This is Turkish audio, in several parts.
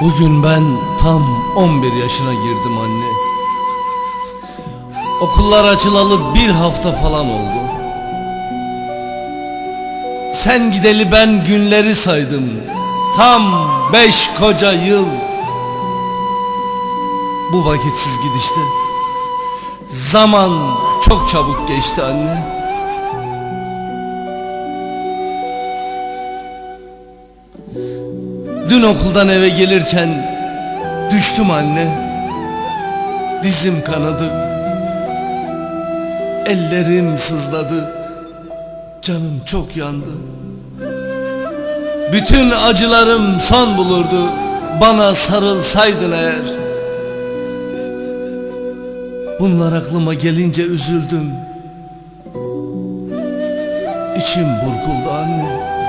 Bugün ben tam 11 yaşına girdim anne. Okullar açılalı bir hafta falan oldu. Sen gideli ben günleri saydım. Tam beş koca yıl. Bu vakitsiz gidişte. Zaman çok çabuk geçti anne. Dün okuldan eve gelirken düştüm anne. Dizim kanadı. Ellerim sızladı. Canım çok yandı. Bütün acılarım son bulurdu. Bana sarılsaydın eğer. Bunlar aklıma gelince üzüldüm. İçim burkuldu anne.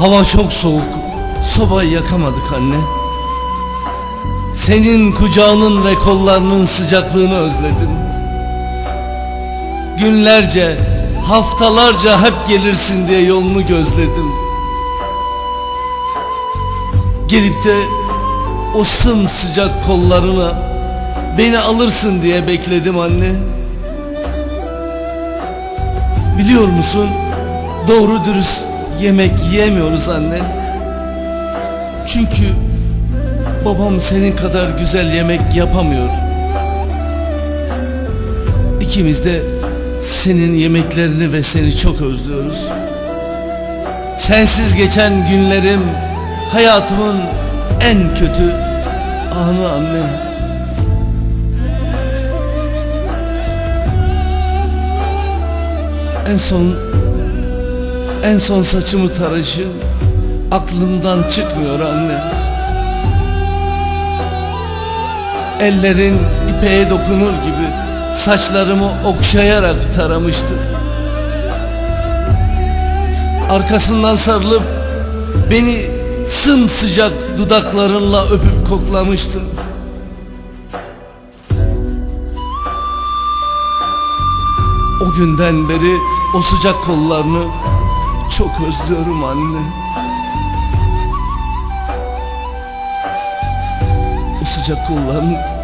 Hava çok soğuk. Sobayı yakamadık anne. Senin kucağının ve kollarının sıcaklığını özledim. Günlerce, haftalarca hep gelirsin diye yolunu gözledim. Gelip de o sımsıcak kollarına beni alırsın diye bekledim anne. Biliyor musun? Doğru dürüst yemek yiyemiyoruz anne. Çünkü babam senin kadar güzel yemek yapamıyor. İkimiz de senin yemeklerini ve seni çok özlüyoruz. Sensiz geçen günlerim hayatımın en kötü anı anne. En son en son saçımı tarayışın aklımdan çıkmıyor anne. Ellerin ipeğe dokunur gibi saçlarımı okşayarak taramıştı. Arkasından sarılıp beni sımsıcak dudaklarınla öpüp koklamıştın. O günden beri o sıcak kollarını çok özlüyorum anne. O sıcak kollarını